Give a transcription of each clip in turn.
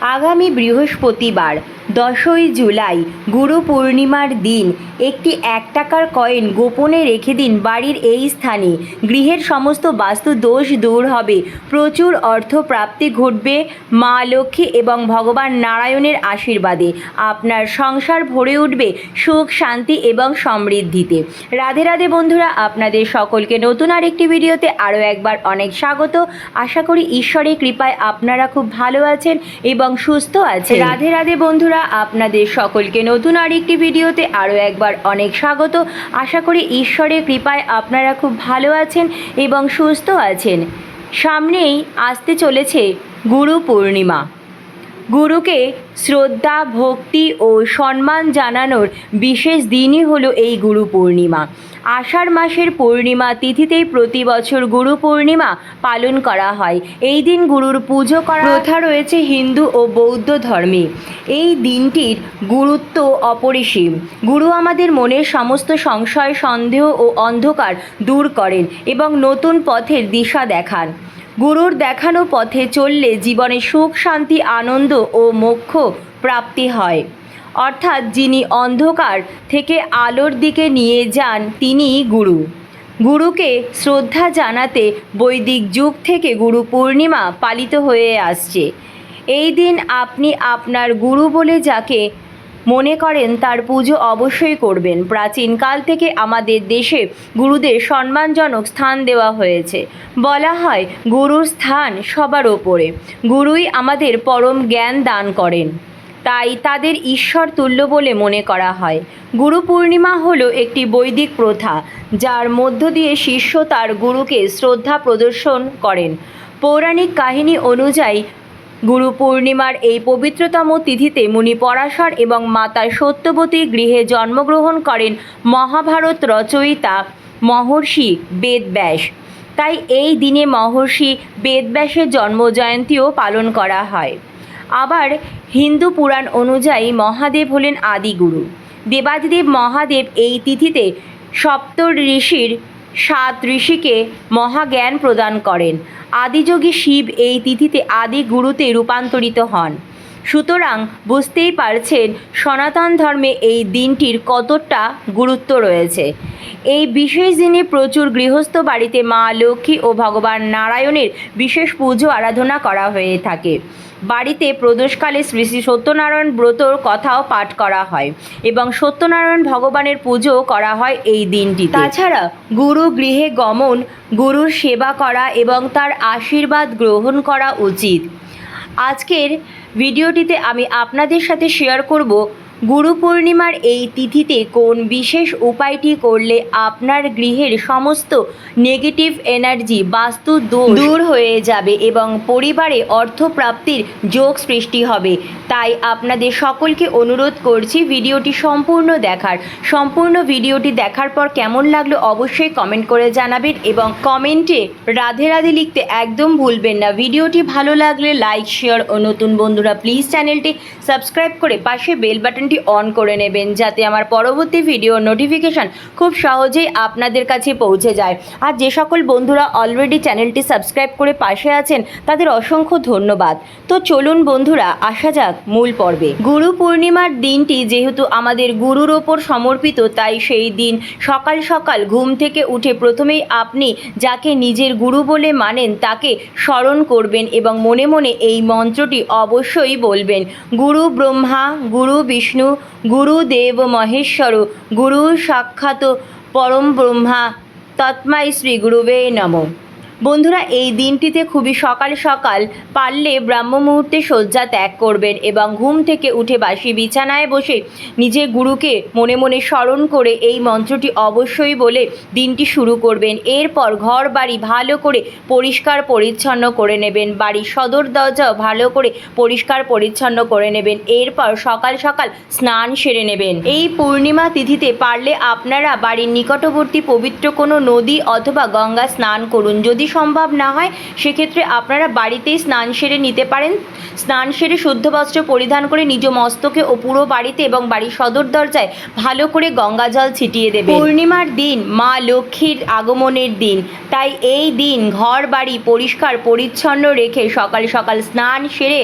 আগামী বৃহস্পতিবার, দশই জুলাই, গুরু পূর্ণিমার দিন। একটি এক টাকার কয়েন গোপনে রেখে দিন বাড়ির এই স্থানে। গৃহের সমস্ত বাস্তু দোষ দূর হবে। প্রচুর অর্থ প্রাপ্তি ঘটবে মা লক্ষ্মী এবং ভগবান নারায়ণের আশীর্বাদে। আপনার সংসার ভরে উঠবে সুখ, শান্তি এবং সমৃদ্ধিতে। রাধে রাধে বন্ধুরা, আপনাদের সকলকে নতুন আরেকটি ভিডিওতে আরও একবার অনেক স্বাগত। আশা করি ঈশ্বরের কৃপায় আপনারা খুব ভালো আছেন এবং সুস্থ আছে। রাধে রাধে বন্ধুরা আপনাদের সকলকে নতুন আরেকটি ভিডিওতে আরও একবার অনেক স্বাগত। আশা করি ঈশ্বরের কৃপায় আপনারা খুব ভালো আছেন এবং সুস্থ আছেন। সামনেই আসতে চলেছে গুরু পূর্ণিমা। গুরুকে শ্রদ্ধা, ভক্তি ও সম্মান জানানোর বিশেষ দিনই হলো এই গুরু পূর্ণিমা। আষাঢ় মাসের পূর্ণিমা তিথিতেই প্রতি বছর গুরু পূর্ণিমা পালন করা হয়। এই দিন গুরুর পুজো করা প্রথা রয়েছে হিন্দু ও বৌদ্ধ ধর্মে। এই দিনটির গুরুত্ব অপরিসীম। গুরু আমাদের মনের সমস্ত সংশয়, সন্দেহ ও অন্ধকার দূর করেন এবং নতুন পথের দিশা দেখান। গুরুর দেখানো পথে চললে জীবনে সুখ, শান্তি, আনন্দ ও মোক্ষ প্রাপ্তি হয়। অর্থাৎ যিনি অন্ধকার থেকে আলোর দিকে নিয়ে যান, তিনিই গুরু। গুরুকে শ্রদ্ধা জানাতে বৈদিক যুগ থেকে গুরু পূর্ণিমা পালিত হয়ে আসছে। এই দিন আপনি আপনার গুরু বলে যাকে মনে করেন তার পুজো অবশ্যই করবেন। প্রাচীনকাল থেকে আমাদের দেশে গুরুদের সম্মানজনক স্থান দেওয়া হয়েছে। বলা হয় গুরুর স্থান সবার ওপরে। গুরুই আমাদের পরম জ্ঞান দান করেন। তাই তাদের ঈশ্বর তুল্য বলে মনে করা হয়। গুরু পূর্ণিমা হলো একটি বৈদিক প্রথা, যার মধ্য দিয়ে শিষ্য তার গুরুকে শ্রদ্ধা প্রদর্শন করেন। পৌরাণিক কাহিনী অনুযায়ী গুরু পূর্ণিমার এই পবিত্রতম তিথিতে মুনি পরাশর এবং মাতা সত্যবতী গৃহে জন্মগ্রহণ করেন মহাভারত রচয়িতা মহর্ষি বেদব্যাস। তাই এই দিনে মহর্ষি বেদব্যাসের জন্মজয়ন্তীও পালন করা হয়। আবার হিন্দু পুরাণ অনুযায়ী মহাদেব হলেন আদিগুরু। দেবাদিদেব মহাদেব এই তিথিতে সপ্ত ঋষির সাত ঋষিকে মহাজ্ঞান প্রদান করেন। আদিযোগী শিব এই তিথিতে আদি গুরুতে রূপান্তরিত হন। সুতরাং বুঝতেই পারছেন সনাতন ধর্মে এই দিনটির কতটা গুরুত্ব রয়েছে। এই বিশেষ দিনে প্রচুর গৃহস্থ বাড়িতে মা লক্ষ্মী ও ভগবান নারায়ণের বিশেষ পুজো আরাধনা করা হয়ে থাকে। বাড়িতে প্রদোষকালে শ্রী শ্রী সত্যনারায়ণ ব্রতর কথাও পাঠ করা হয় এবং সত্যনারায়ণ ভগবানের পুজো করা হয় এই দিনটি তাছাড়া গুরু গৃহে গমন, গুরুর সেবা করা এবং তার আশীর্বাদ গ্রহণ করা উচিত। আজকের ভিডিওটিতে আমি আপনাদের সাথে শেয়ার করব গুরু পূর্ণিমার এই তিথিতে কোন বিশেষ উপায়টি করলে আপনার গৃহের সমস্ত নেগেটিভ এনার্জি, বাস্তু দূর হয়ে যাবে এবং পরিবারে অর্থপ্রাপ্তির যোগ সৃষ্টি হবে। তাই আপনাদের সকলকে অনুরোধ করছি ভিডিওটি সম্পূর্ণ দেখার। সম্পূর্ণ ভিডিওটি দেখার পর কেমন লাগল অবশ্যই কমেন্ট করে জানাবেন এবং কমেন্টে রাধে রাধে লিখতে একদম ভুলবেন না। ভিডিওটি ভালো লাগলে লাইক, শেয়ার ও নতুন বন্ধুরা, প্লিজ চ্যানেলটি সাবস্ক্রাইব করে পাশে বেল বাটনটি অন করে নেবেন যাতে আমার পরবর্তী ভিডিও নোটিফিকেশান খুব সহজেই আপনাদের কাছে পৌঁছে যায়। আর যে সকল বন্ধুরা অলরেডি চ্যানেলটি সাবস্ক্রাইব করে পাশে আছেন, তাদের অসংখ্য ধন্যবাদ। তো চলুন বন্ধুরা, আসা যাক মূল পর্বে। গুরু পূর্ণিমার দিনটি যেহেতু আমাদের গুরুর ওপর সমর্পিত, তাই সেই দিন সকাল সকাল ঘুম থেকে উঠে প্রথমেই আপনি যাকে নিজের গুরু বলে মানেন, তাকে স্মরণ করবেন এবং মনে মনে এই মন্ত্রটি অবশ্যই বলবেন। গুরু ব্রহ্মা, গুরু বিষ্ণু গুরু দেব মহেশ্বর গুরু সাক্ষাৎ পরম ব্রহ্মা তৎমাই শ্রী গুরুবে নমঃ বন্ধুরা, এই দিনটিতে খুবই সকাল সকাল পারলে ব্রাহ্ম মুহূর্তে শয্যা ত্যাগ করবেন এবং ঘুম থেকে উঠে বাসি বিছানায় বসে নিজের গুরুকে মনে মনে স্মরণ করে এই মন্ত্রটি অবশ্যই বলে দিনটি শুরু করবেন। এরপর ঘর বাড়ি ভালো করে পরিষ্কার পরিচ্ছন্ন করে নেবেন। বাড়ির সদর দরজাও ভালো করে পরিষ্কার পরিচ্ছন্ন করে নেবেন। এরপর সকাল সকাল স্নান সেরে নেবেন। এই পূর্ণিমা তিথিতে পারলে আপনারা বাড়ির নিকটবর্তী পবিত্র কোনো নদী অথবা গঙ্গা স্নান করুন। যদি সম্ভব না হয়, সেক্ষেত্রে আপনারা বাড়িতেই স্নান সেরে নিতে পারেন। স্নান সেরে শুদ্ধ বস্ত্র পরিধান করে নিজ মস্তকে ও পুরো বাড়িতে এবং বাড়ির সদর দরজায় ভালো করে গঙ্গা জল ছিটিয়ে দেবে পূর্ণিমার দিন মা লক্ষ্মীর আগমনের দিন। তাই এই দিন ঘর বাড়ি পরিষ্কার পরিচ্ছন্ন রেখে সকাল সকাল স্নান সেরে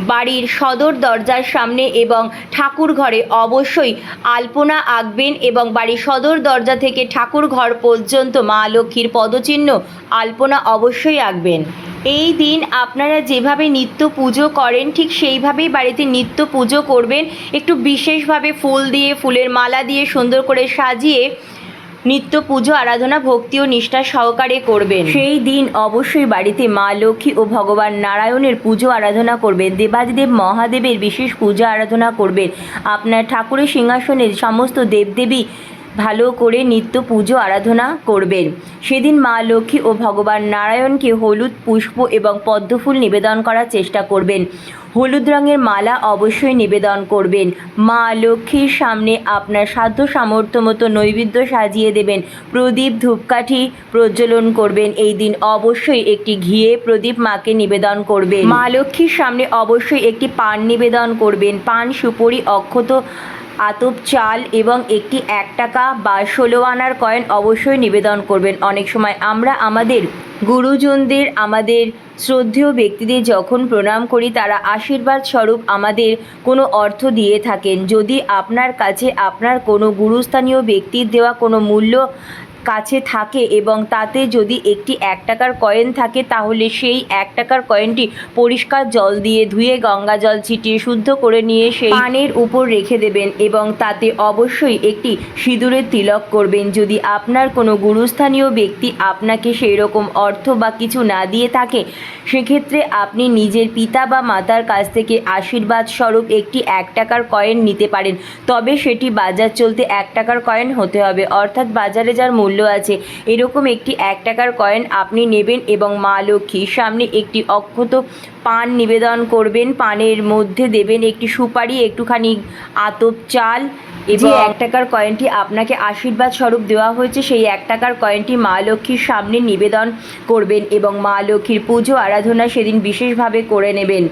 বাড়ির সদর দরজার সামনে এবং ঠাকুর ঘরে অবশ্যই আলপনা আঁকবেন এবং বাড়ির সদর দরজা থেকে ঠাকুর ঘর পর্যন্ত মা লক্ষ্মীর পদচিহ্ন আলপনা অবশ্যই আঁকবেন। এই দিন আপনারা যেভাবে নিত্য পুজো করেন, ঠিক সেইভাবেই বাড়িতে নিত্য পুজো করবেন। একটু বিশেষভাবে ফুল দিয়ে, ফুলের মালা দিয়ে সুন্দর করে সাজিয়ে নিত্য পুজো, আরাধনা, ভক্তি ও নিষ্ঠা সহকারে করবেন। সেই দিন অবশ্যই বাড়িতে মা লক্ষ্মী ও ভগবান নারায়ণের পুজো, আরাধনা করবেন। দেবাদিদেব মহাদেবের বিশেষ পূজা, আরাধনা করবেন। আপনার ঠাকুরের সিংহাসনের সমস্ত দেবদেবী ভালো করে নিত্য পুজো, আরাধনা করবেন। সেদিন মা লক্ষ্মী ও ভগবান নারায়ণকে হলুদ, পুষ্প এবং পদ্মফুল নিবেদন করার চেষ্টা করবেন। হলুদ রঙের মালা অবশ্যই নিবেদন করবেন। মা লক্ষ্মীর সামনে আপনার সাধ্য সামর্থ্য মতো নৈবেদ্য সাজিয়ে দেবেন। প্রদীপ, ধূপকাঠি প্রজ্বলন করবেন। এই দিন অবশ্যই একটি ঘিয়ে প্রদীপ মাকে নিবেদন করবেন। মা লক্ষ্মীর সামনে অবশ্যই একটি পান নিবেদন করবেন। পান সুপরি, অক্ষত আতপ চাল এবং একটি এক টাকা বা ষোলো আনার কয়েন অবশ্যই নিবেদন করবেন। অনেক সময় আমরা আমাদের গুরুজনদের, আমাদের শ্রদ্ধেয় ব্যক্তিদের যখন প্রণাম করি, তারা আশীর্বাদ স্বরূপ আমাদের কোনো অর্থ দিয়ে থাকেন। যদি আপনার কাছে আপনার কোনো গুরুস্থানীয় ব্যক্তির দেওয়া কোনো মূল্য কাছে থাকে এবং তাতে যদি একটি এক টাকার কয়েন থাকে, তাহলে সেই এক টাকার কয়েনটি পরিষ্কার জল দিয়ে ধুয়ে, গঙ্গা জল ছিটিয়ে শুদ্ধ করে নিয়ে সেই পানের উপর রেখে দেবেন এবং তাতে অবশ্যই একটি সিঁদুরের তিলক করবেন। যদি আপনার কোনো গুরুস্থানীয় ব্যক্তি আপনাকে সেই রকম অর্থ বা কিছু না দিয়ে থাকে, সেক্ষেত্রে আপনি নিজের পিতা বা মাতার কাছ থেকে আশীর্বাদ স্বরূপ একটি এক টাকার কয়েন নিতে পারেন। তবে সেটি বাজার চলতে এক টাকার কয়েন হতে হবে। অর্থাৎ বাজারে যার মূল্য আছে। এরকম একটি এক টাকার কয়েন আপনি নেবেন এবং মা লক্ষ্মীর সামনে একটি অক্ষত পান নিবেদন করবেন। পানের মধ্যে দেবেন একটি সুপারি একটুখানি আতপ চাল যে এক টাকার কয়েনটি আপনাকে আশীর্বাদ স্বরূপ দেওয়া হয়েছে। সেই এক টাকার কয়েনটি মা লক্ষ্মীর সামনে নিবেদন করবেন এবং মা লক্ষ্মীর পুজো আরাধনা সেদিন বিশেষভাবে করে নেবেন।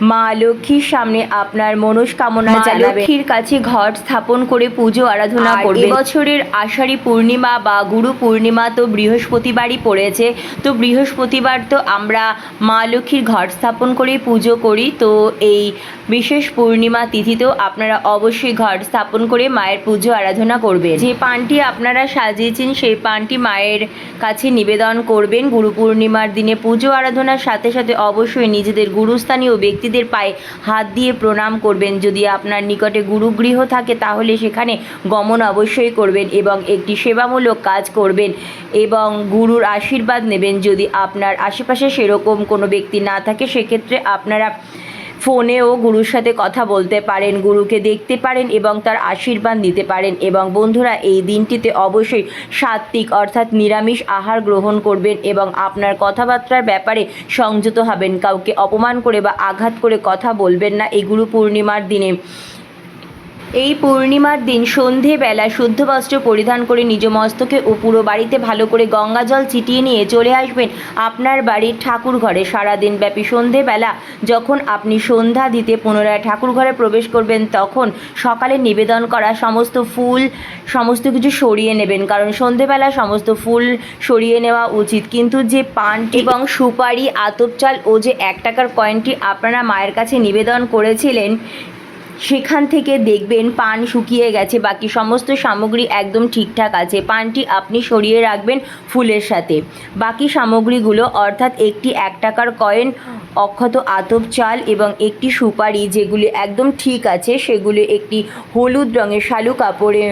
মা লক্ষ্মীর সামনে আপনার মনস্কামনা লক্ষ্মীর কাছে ঘট স্থাপন করে পুজো আরাধনা করবে বছরের আষাঢ়ী পূর্ণিমা বা গুরু পূর্ণিমা তো বৃহস্পতিবারই পড়েছে। তো বৃহস্পতিবার তো আমরা মা লক্ষ্মীর ঘট স্থাপন করে পুজো করি। তো এই বিশেষ পূর্ণিমা তিথিতেও আপনারা অবশ্যই ঘট স্থাপন করে মায়ের পুজো আরাধনা করবেন। যে পানটি আপনারা সাজিয়েছেন, সেই পানটি মায়ের কাছে নিবেদন করবেন। গুরু পূর্ণিমার দিনে পুজো আরাধনার সাথে সাথে অবশ্যই নিজেদের গুরুস্থানীয় ব্যক্তিদের পায়ে হাত দিয়ে প্রণাম করবেন। যদি আপনার নিকটে গুরুগৃহ থাকে, তাহলে সেখানে গমন অবশ্যই করবেন এবং একটি সেবামূলক কাজ করবেন এবং গুরুর আশীর্বাদ নেবেন। যদি আপনার আশেপাশে সেরকম কোনো ব্যক্তি না থাকে, সেক্ষেত্রে আপনারা ফোনেও গুরুর সাথে কথা বলতে পারেন, গুরুকে দেখতে পারেন এবং তার আশীর্বাদ নিতে পারেন এবং বন্ধুরা, এই দিনটিতে অবশ্যই সাত্ত্বিক অর্থাৎ নিরামিষ আহার গ্রহণ করবেন এবং আপনার কথাবার্তার ব্যাপারে সংযত হবেন, কাউকে অপমান করে বা আঘাত করে কথা বলবেন না এই গুরু পূর্ণিমার দিনে। এই পূর্ণিমার দিন সন্ধেবেলা শুদ্ধ বস্ত্র পরিধান করে নিজ মস্তকে ও পুরো বাড়িতে ভালো করে গঙ্গা জল ছিটিয়ে নিয়ে চলে আসবেন আপনার বাড়ির ঠাকুর ঘরে। সারাদিন ব্যাপী সন্ধেবেলা যখন আপনি সন্ধ্যা দিতে পুনরায় ঠাকুর ঘরে প্রবেশ করবেন, তখন সকালে নিবেদন করা সমস্ত ফুল, সমস্ত কিছু সরিয়ে নেবেন। কারণ সন্ধেবেলা সমস্ত ফুল সরিয়ে নেওয়া উচিত। কিন্তু যে পান এবং সুপারি, আতপচাল ও যে এক টাকার কয়েনটি আপনারা মায়ের কাছে নিবেদন করেছিলেন সেখান থেকে দেখবেন পান শুকিয়ে গেছে, বাকি সমস্ত সামগ্রী একদম ঠিকঠাক আছে। পানটি আপনি সরিয়ে রাখবেন ফুলের সাথে। বাকি সামগ্রীগুলো, অর্থাৎ একটি এক টাকার কয়েন, অক্ষত আতপ চাল এবং একটি সুপারি যেগুলি একদম ঠিক আছে, সেগুলি একটি হলুদ রঙের শালু কাপড়ে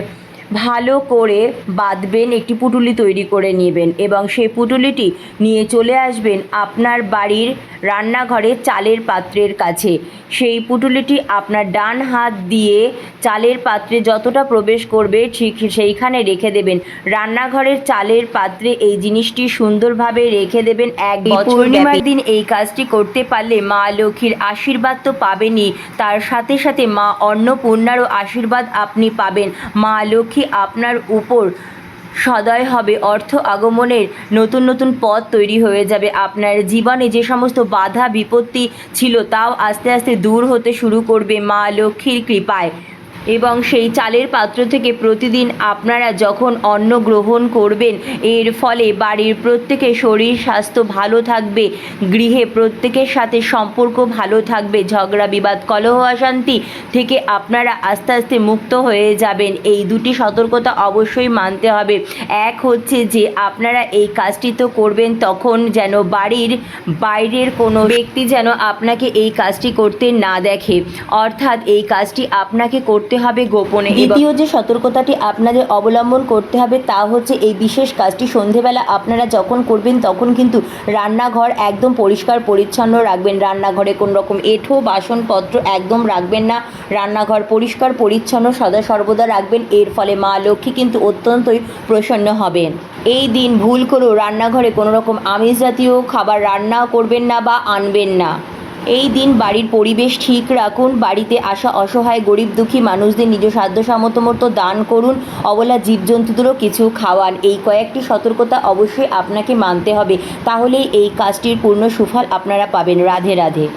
ভালো করে বাঁধবেন একটি পুটুলি তৈরি করে নেবেন এবং সেই পুটুলিটি নিয়ে চলে আসবেন আপনার বাড়ির রান্নাঘরে চালের পাত্রের কাছে। সেই পুটুলিটি আপনার ডান হাত দিয়ে চালের পাত্রে যতটা প্রবেশ করবে ঠিক সেইখানে রেখে দেবেন। রান্নাঘরের চালের পাত্রে এই জিনিসটি সুন্দরভাবে রেখে দেবেন। এক পূর্ণিমার দিন এই কাজটি করতে পারলে মা লক্ষ্মীর আশীর্বাদ তো পাবেনই। তার সাথে সাথে মা অন্নপূর্ণারও আশীর্বাদ আপনি পাবেন। মা লক্ষ্মী আপনার উপর সদয় হবে। অর্থ আগমনের নতুন নতুন পথ তৈরি হয়ে যাবে। আপনার জীবনে যে সমস্ত বাধা বিপত্তি ছিল, তাও আস্তে আস্তে দূর হতে শুরু করবে মা লক্ষ্মীর কৃপায়। এবং সেই চালের পাত্র থেকে প্রতিদিন আপনারা যখন অন্ন গ্রহণ করবেন, এর ফলে বাড়ির প্রত্যেকের শরীর স্বাস্থ্য ভালো থাকবে, গৃহে প্রত্যেকের সাথে সম্পর্ক ভালো থাকবে, ঝগড়া, বিবাদ, কলহ, অশান্তি থেকে আপনারা আস্তে আস্তে মুক্ত হয়ে যাবেন। এই দুটি সতর্কতা অবশ্যই মানতে হবে। এক হচ্ছে যে, আপনারা এই কাজটি তো করবেন তখন যেন বাড়ির বাইরের কোনো ব্যক্তি যেন আপনাকে এই কাজটি করতে না দেখে। অর্থাৎ এই কাজটি আপনাকে করতে হবে গোপনে। দ্বিতীয় যে সতর্কতাটি আপনাদের অবলম্বন করতে হবে তা হচ্ছে এই বিশেষ কাজটি। সন্ধেবেলা আপনারা যখন করবেন, তখন কিন্তু রান্নাঘর একদম পরিষ্কার পরিচ্ছন্ন রাখবেন। রান্নাঘরে কোনো রকম এঁঠো, বাসনপত্র একদম রাখবেন না। রান্নাঘর পরিষ্কার, পরিচ্ছন্ন, সদা সর্বদা রাখবেন। এর ফলে মা লক্ষ্মী কিন্তু অত্যন্তই প্রসন্ন হবেন। এই দিন ভুল করেও রান্নাঘরে কোনো রকম আমিষ জাতীয় খাবার রান্না করবেন না বা আনবেন না। এই দিন বাড়ির পরিবেশ ঠিক রাখুন, বাড়িতে আসা অসহায়, গরিব, দুঃখী মানুষদের নিজ সাধ্য সামর্থ্য মতো দান করুন, অবলা জীবজন্তুদেরও কিছু খাওয়ান। এই কয়েকটি সতর্কতা অবশ্যই আপনাকে মানতে হবে। তাহলেই এই কাজটির পূর্ণ সুফল আপনারা পাবেন। রাধে রাধে।